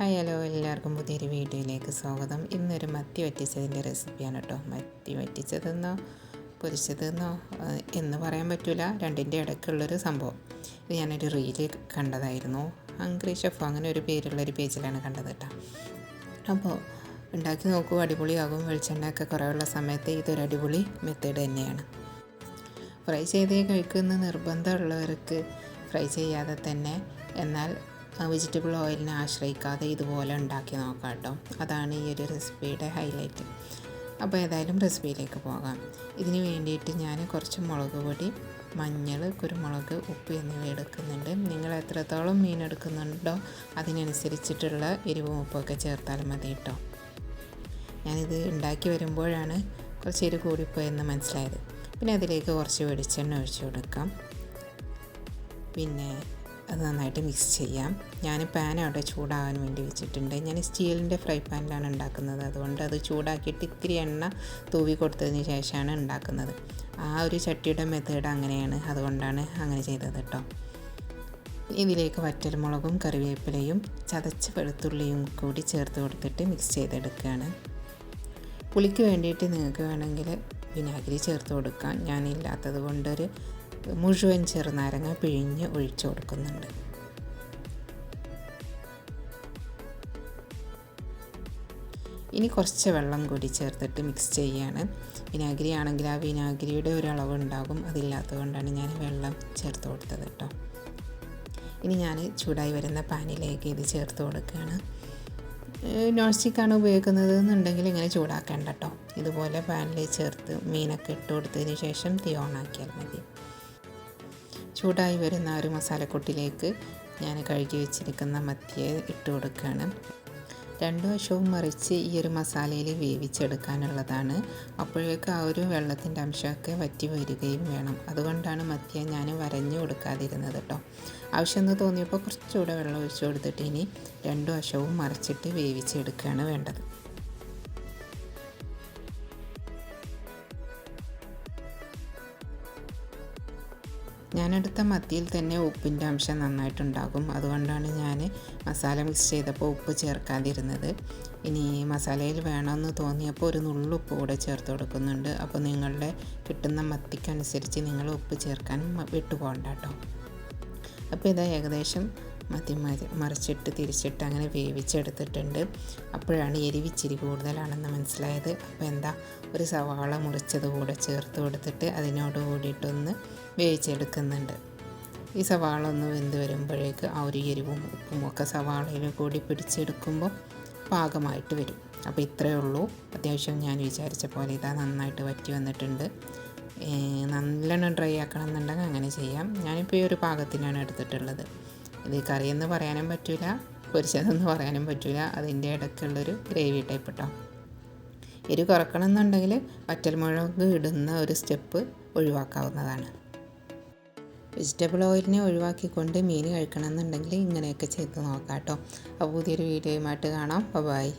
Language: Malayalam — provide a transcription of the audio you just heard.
Hi hello. എല്ലാവർക്കും പുതിയൊരു വീഡിയോയിലേക്ക് സ്വാഗതം. ഇന്നൊരു മത്തി വറ്റിച്ചതിന്റെ റെസിപ്പിയാണ് കേട്ടോ മത്തി വറ്റിച്ചതെന്നോ പൊരിച്ചതെന്നോ എന്ന് പറയാൻ പറ്റില്ല രണ്ടിന്റെ ഇടയ്ക്കുള്ളൊരു സംഭവം. ഇത് ഞാനൊരു റീൽ കണ്ടതായിരുന്നു. ഹംഗ്രി ഷെഫ് അങ്ങനെ ഒരു പേരുള്ളൊരു പേജിലാണ് കണ്ടത് കേട്ടോ അപ്പോൾ ഉണ്ടാക്കി നോക്കൂ അടിപൊളിയാകും. വെളിച്ചെണ്ണയൊക്കെ കുറവുള്ള സമയത്ത് ഇതൊരു അടിപൊളി മെത്തേഡ് തന്നെയാണ്. ഫ്രൈ ചെയ്തേ കഴിക്കുന്ന നിർബന്ധമുള്ളവർക്ക് ഫ്രൈ ചെയ്യാതെ തന്നെ. എന്നാൽ വെജിറ്റബിൾ ഓയിലിനെ ആശ്രയിക്കാതെ ഇതുപോലെ ഉണ്ടാക്കി നോക്കാം കേട്ടോ. അതാണ് ഈ ഒരു റെസിപ്പിയുടെ ഹൈലൈറ്റ് അപ്പോൾ ഏതായാലും റെസിപ്പിയിലേക്ക് പോകാം. ഇതിന് വേണ്ടിയിട്ട് ഞാൻ കുറച്ച് മുളക് പൊടി മഞ്ഞൾ കുരുമുളക് ഉപ്പ് എന്നിവ എടുക്കുന്നുണ്ട്. നിങ്ങൾ എത്രത്തോളം മീൻ എടുക്കുന്നുണ്ടോ അതിനനുസരിച്ചിട്ടുള്ള എരിവും ഉപ്പൊക്കെ ചേർത്താൽ മതി കേട്ടോ. ഞാനിത് ഉണ്ടാക്കി വരുമ്പോഴാണ് കുറച്ച് എരി കൂടിപ്പോയെന്ന് മനസ്സിലായത്. പിന്നെ അതിലേക്ക് കുറച്ച് വെളിച്ചെണ്ണ ഒഴിച്ചു കൊടുക്കാം. പിന്നെ അത് നന്നായിട്ട് മിക്സ് ചെയ്യാം. ഞാൻ പാൻ അവിടെ ചൂടാകാൻ വേണ്ടി വെച്ചിട്ടുണ്ട്. ഞാൻ സ്റ്റീലിന്റെ ഫ്രൈ പാനിലാണ് ഉണ്ടാക്കുന്നത്. അതുകൊണ്ട് അത് ചൂടാക്കിയിട്ട് ഇത്തിരി എണ്ണ തൂവി കൊടുത്തതിന് ശേഷമാണ് ഉണ്ടാക്കുന്നത്. ആ ഒരു ചട്ടിയുടെ മെത്തേഡ് അങ്ങനെയാണ്. അതുകൊണ്ടാണ് അങ്ങനെ ചെയ്തത് കേട്ടോ. ഇതിലേക്ക് വറ്റൽമുളകും കറിവേപ്പിലയും ചതച്ച വെളുത്തുള്ളിയും കൂടി ചേർത്ത് കൊടുത്തിട്ട് മിക്സ് ചെയ്തെടുക്കുകയാണ്. പുളിക്ക് വേണ്ടിയിട്ട് നിങ്ങൾക്ക് വേണമെങ്കിൽ വിനാഗിരി ചേർത്ത് കൊടുക്കാം. ഞാനില്ലാത്തത് കൊണ്ടൊരു മുഴുവൻ ചെറുനാരങ്ങ പിഴിഞ്ഞ് ഒഴിച്ചു കൊടുക്കുന്നുണ്ട്. ഇനി കുറച്ച് വെള്ളം കൂടി ചേർത്തിട്ട് മിക്സ് ചെയ്യുകയാണ് വിനാഗിരി ആണെങ്കിൽ ആ വിനാഗിരിയുടെ അളവ് ഉണ്ടാകും. അതില്ലാത്തത് കൊണ്ടാണ് ഞാൻ വെള്ളം ചേർത്ത് കൊടുത്തത് കേട്ടോ. ഇനി ഞാൻ ചൂടായി വരുന്ന പാനിലേക്ക് ഇത് ചേർത്ത് കൊടുക്കുകയാണ്. നോൺ സ്റ്റിക്കാണ് ഉപയോഗിക്കുന്നത് എന്നുണ്ടെങ്കിൽ ഇങ്ങനെ ചൂടാക്കേണ്ട കേട്ടോ. ഇതുപോലെ പാനിൽ ചേർത്ത് മീനൊക്കെ ഇട്ട് കൊടുത്തതിന് ശേഷം തീ ഓണാക്കിയാൽ മതി. ചൂടായി വരുന്ന ഒരു മസാലക്കൊട്ടിലേക്ക് ഞാൻ കഴുകി വെച്ചിരിക്കുന്ന മത്തിയെ ഇട്ട് കൊടുക്കുകയാണ്. രണ്ട് വശവും മറിച്ച് ഈ ഒരു മസാലയിൽ വേവിച്ചെടുക്കാനുള്ളതാണ്. അപ്പോഴേക്കും ആ ഒരു വെള്ളത്തിന്റെ അംശമൊക്കെ വറ്റി വരികയും വേണം. അതുകൊണ്ടാണ് മത്തിയെ ഞാൻ വരഞ്ഞു കൊടുക്കാതിരുന്നത് കേട്ടോ. ആവശ്യമെന്ന് തോന്നിയപ്പോൾ കുറച്ചുകൂടെ വെള്ളം ഒഴിച്ചു കൊടുത്തിട്ട് ഇനി രണ്ട് വശവും മറിച്ചിട്ട് വേവിച്ചെടുക്കുകയാണ് വേണ്ടത്. ഞാനെടുത്ത മത്തിയിൽ തന്നെ ഉപ്പിന്റെ അംശം നന്നായിട്ടുണ്ടാകും. അതുകൊണ്ടാണ് ഞാൻ മസാല മിക്സ് ചെയ്തപ്പോൾ ഉപ്പ് ചേർക്കാതിരുന്നത്. ഇനി മസാലയിൽ വേണമെന്ന് തോന്നിയപ്പോൾ ഒരു നുള്ളുപ്പ് കൂടെ ചേർത്ത് കൊടുക്കുന്നുണ്ട്. അപ്പോൾ നിങ്ങളുടെ കിട്ടുന്ന മത്തിക്കനുസരിച്ച് നിങ്ങൾ ഉപ്പ് ചേർക്കാൻ വിട്ടുപോകണ്ട കേട്ടോ. അപ്പോൾ ഇതാ ഏകദേശം മതി മറിച്ചിട്ട് തിരിച്ചിട്ട് അങ്ങനെ വേവിച്ചെടുത്തിട്ടുണ്ട്. അപ്പോഴാണ് എരിവിച്ചിരി കൂടുതലാണെന്ന് മനസ്സിലായത്. അപ്പോൾ എന്താ ഒരു സവാള മുറിച്ചത് കൂടെ ചേർത്ത് കൊടുത്തിട്ട് അതിനോട് കൂടിയിട്ടൊന്ന് വേവിച്ചെടുക്കുന്നുണ്ട്. ഈ സവാള ഒന്ന് വെന്ത് വരുമ്പോഴേക്ക് ആ ഒരു എരിവും ഉപ്പും ഒക്കെ സവാളയിൽ കൂടി പിടിച്ചെടുക്കുമ്പോൾ പാകമായിട്ട് വരും. അപ്പോൾ ഇത്രയേ ഉള്ളൂ. അത്യാവശ്യം ഞാൻ വിചാരിച്ച പോലെ ഇതാ നന്നായിട്ട് വറ്റി വന്നിട്ടുണ്ട്. നല്ലോണം ഡ്രൈ ആക്കണം എന്നുണ്ടെങ്കിൽ അങ്ങനെ ചെയ്യാം. ഞാനിപ്പോൾ ഈ ഒരു പാകത്തിനാണ് എടുത്തിട്ടുള്ളത്. ഇത് കറിയെന്ന് പറയാനും പറ്റില്ല പൊരിച്ചതെന്ന് പറയാനും പറ്റില്ല അതിന്റെ ഇടയ്ക്കുള്ളൊരു ഗ്രേവി ടൈപ്പ് കേട്ടോ എരി കുറക്കണം എന്നുണ്ടെങ്കിൽ വറ്റൽമുളക് ഇടുന്ന ഒരു സ്റ്റെപ്പ് ഒഴിവാക്കാവുന്നതാണ്. വെജിറ്റബിൾ ഓയിലിനെ ഒഴിവാക്കിക്കൊണ്ട് മീൻ കഴിക്കണം എന്നുണ്ടെങ്കിൽ ഇങ്ങനെയൊക്കെ ചെയ്ത് നോക്കാം കേട്ടോ അപ്പോൾ പുതിയൊരു വീഡിയോയുമായിട്ട് കാണാം. ബൈ.